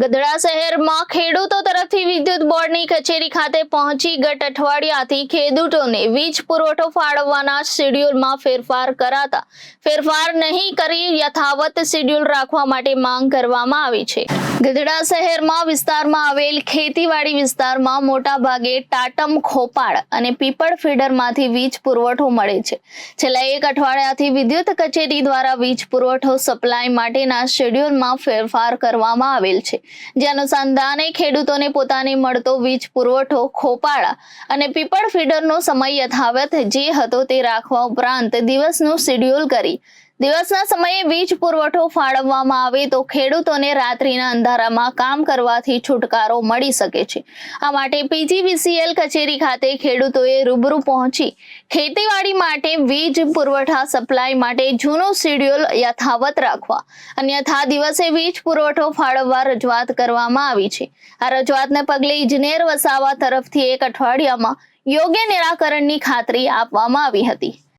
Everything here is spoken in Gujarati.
ગધડા શહેરમાં ખેડૂતો તરફથી વિદ્યુત બોર્ડની કચેરી ખાતે પહોંચી ગત અઠવાડિયાથી ખેડૂતોને વીજ પુરવઠો ફાળવવાના શેડ્યુલમાં ફેરફાર કરાતા ફેરફાર નહીં કરી યથાવત શેડ્યુલ રાખવા માટે માંગ કરવામાં આવી છે. ગધડા શહેરમાં વિસ્તારમાં આવેલ ખેતીવાડી વિસ્તારમાં મોટા ભાગે ટાટમ ખોપાળ અને પીપળ ફીડરમાંથી વીજ પુરવઠો મળે છે. છેલ્લા એક અઠવાડિયાથી વિદ્યુત કચેરી દ્વારા વીજ પુરવઠો સપ્લાય માટેના શેડ્યુલમાં ફેરફાર કરવામાં આવેલ છે. જે અનુસંધાને ખેડૂતોને પોતાને મળતો વીજ પુરવઠો ખોપાળા અને પીપળ ફીડરનો સમય યથાવત જે હતો તે રાખવા ઉપરાંત દિવસનું શેડ્યુલ કરી દિવસના સમયે વીજ પુરવઠો ફાળવવામાં આવે તો ખેડૂતોને રાત્રિના અંધારામાં કામ કરવાથી છુટકારો મળી શકે છે. આ માટે પીજીવીસીએલ કચેરી ખાતે ખેડૂતોએ રૂબરૂ પહોંચી ખેતીવાડી માટે વીજ પુરવઠા સપ્લાય માટે જૂનું શેડ્યુલ યથાવત રાખવા અન્યથા દિવસે વીજ પુરવઠો ફાળવવા રજૂઆત કરવામાં આવી છે. આ રજૂઆતને પગલે ઇજનેર વસાવા તરફથી એક અઠવાડિયામાં યોગ્ય નિરાકરણની ખાતરી આપવામાં આવી હતી.